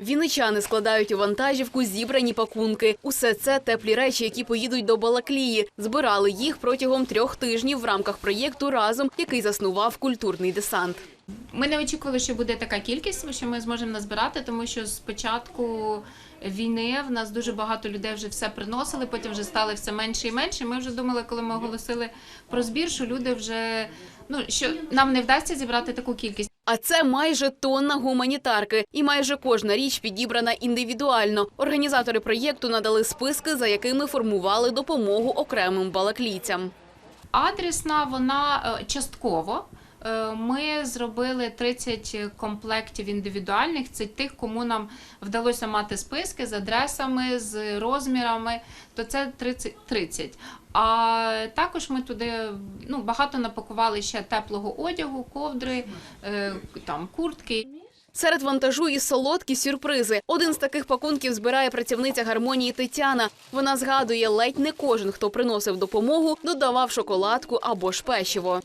Вінничани складають у вантажівку зібрані пакунки. Усе це теплі речі, які поїдуть до Балаклії. Збирали їх протягом трьох тижнів в рамках проєкту разом, який заснував культурний десант. Ми не очікували, що буде така кількість, що ми зможемо назбирати, тому що з початку війни в нас дуже багато людей вже все приносили, потім вже стали все менше і менше. Ми вже думали, коли ми оголосили про збір, що люди вже ну що нам не вдасться зібрати таку кількість. А це майже тонна гуманітарки, і майже кожна річ підібрана індивідуально. Організатори проєкту надали списки, за якими формували допомогу окремим балаклійцям. Адресна вона е, частково. Е, Ми зробили 30 комплектів індивідуальних. Це тих, кому нам вдалося мати списки з адресами, з розмірами. То це 30. 30. А також ми туди ну, багато напакували ще теплого одягу, ковдри, е, там куртки. Серед вантажу і солодкі сюрпризи. Один з таких пакунків збирає працівниця гармонії Тетяна. Вона згадує, ледь не кожен, хто приносив допомогу, додавав шоколадку або ж печиво.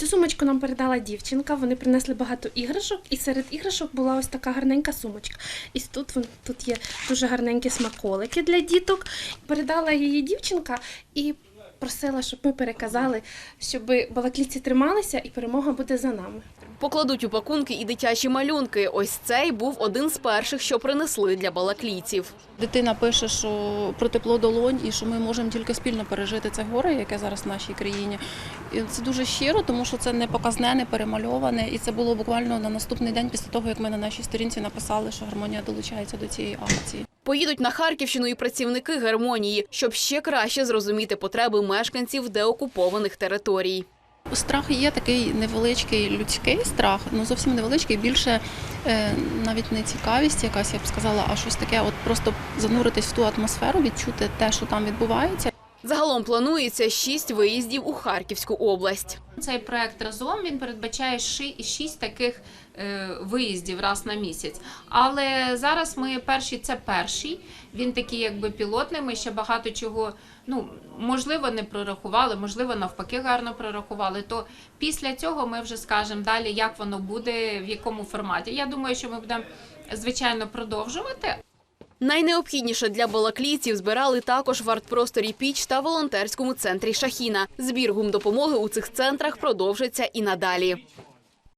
Цю сумочку нам передала дівчинка. Вони принесли багато іграшок, і серед іграшок була ось така гарненька сумочка. І тут тут є дуже гарненькі смаколики для діток. Передала її дівчинка і просила, щоб ми переказали, щоб балаклійці трималися, і перемога буде за нами. Покладуть у пакунки і дитячі малюнки. Ось цей був один з перших, що принесли для балаклійців. Дитина пише, що про тепло долонь і що ми можемо тільки спільно пережити це горе, яке зараз в нашій країні. І це дуже щиро, тому що це не показне, не перемальоване. І це було буквально на наступний день після того, як ми на нашій сторінці написали, що гармонія долучається до цієї акції. Поїдуть на Харківщину і працівники гармонії, щоб ще краще зрозуміти потреби мешканців деокупованих територій. Страх є такий невеличкий людський страх, ну зовсім невеличкий, більше е, навіть не цікавість, якась я б сказала, а щось таке, от просто зануритись в ту атмосферу, відчути те, що там відбувається. Загалом планується шість виїздів у Харківську область. Цей проект разом він передбачає шість таких е, виїздів раз на місяць. Але зараз ми перший це перший. Він такий, якби пілотний. Ми ще багато чого, ну можливо, не прорахували, можливо, навпаки, гарно прорахували. То після цього ми вже скажемо далі, як воно буде, в якому форматі. Я думаю, що ми будемо звичайно продовжувати, Найнеобхідніше для балаклійців збирали також в артпросторі Піч та волонтерському центрі Шахіна. Збір гумдопомоги у цих центрах продовжиться і надалі.